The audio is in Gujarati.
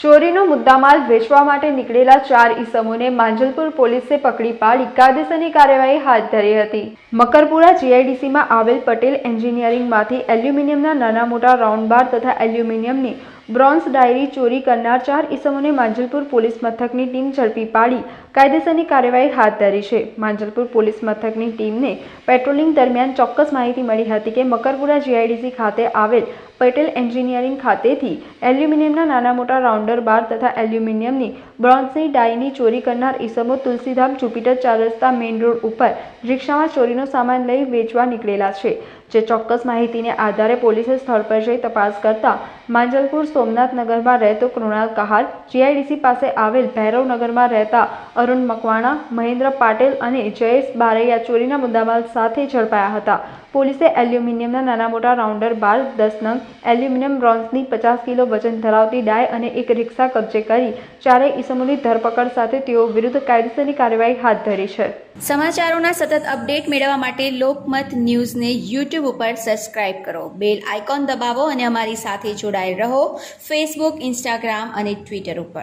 ચોરીનો મુદ્દામાલ વેચવા માટે નીકળેલા ચાર ઈસમોને માંજલપુર પોલીસે પકડી પાડી કાયદેસરની કાર્યવાહી હાથ ધરી હતી. મકરપુરા જીઆઈડીસીમાં આવેલ પટેલ એન્જિનિયરિંગમાંથી એલ્યુમિનિયમના નાના મોટા રાઉન્ડ બાર તથા એલ્યુમિનિયમની બ્રોન્ઝ ડાયરી ચોરી કરનાર ચાર ઈસમોને માંજલપુર પોલીસ મથકની ટીમ ઝડપી પાડી. કાયદેસરની કાર્યવાહી હાથ ધરી છે. માંજલપુર પોલીસ મથકની ટીમને પેટ્રોલિંગ દરમિયાન ચોક્કસ માહિતી મળી હતી કે મકરપુરા જીઆઈડીસી ખાતે આવેલ પટેલ એન્જિનિયરિંગ ખાતેથી એલ્યુમિનિયમના નાના મોટા રાઉન્ડર બાર તથા એલ્યુમિનિયમની બ્રોન્ઝની ડાયની ચોરી કરનાર ઈસમો તુલસીધામ, જુપિટર ચાર રસ્તા, મેઇન રોડ ઉપર રિક્ષામાં ચોરીનો સામાન લઈ વેચવા નીકળેલા છે, જે ચોક્કસ માહિતીને આધારે પોલીસે સ્થળ પર જઈ તપાસ કરતા માંજલપુર સોમનાથ નગરમાં રહેતો કૃણાલ કહાર જીઆઈડીસી પાસે આવેલ ભૈરવનગરમાં રહેતા અરુણ મકવાણા, મહેન્દ્ર પાટેલ અને જયેશ બારૈયા ચોરીના મુદ્દામાલ સાથે ઝડપાયા હતા. પોલીસે એલ્યુમિનિયમના નાના મોટા રાઉન્ડર બાર, દસ નંગ, એલ્યુમિનિયમ બ્રોન્ઝની પચાસ કિલો વજન ધરાવતી ડાય અને એક રિક્ષા કબજે કરી ચારેય ઈસમોની ધરપકડ સાથે તેઓ વિરુદ્ધ કાયદેસરની કાર્યવાહી હાથ ધરી છે. સમાચારોના સતત અપડેટ મેળવવા માટે લોકમત ન્યૂઝને યુટ્યુબ ઉપર સબસ્ક્રાઇબ કરો. બેલ આઇકોન દબાવો અને અમારી સાથે જોડાયેલ રહો. ફેસબુક ઇન્સ્ટાગ્રામ અને ટ્વિટર ઉપર.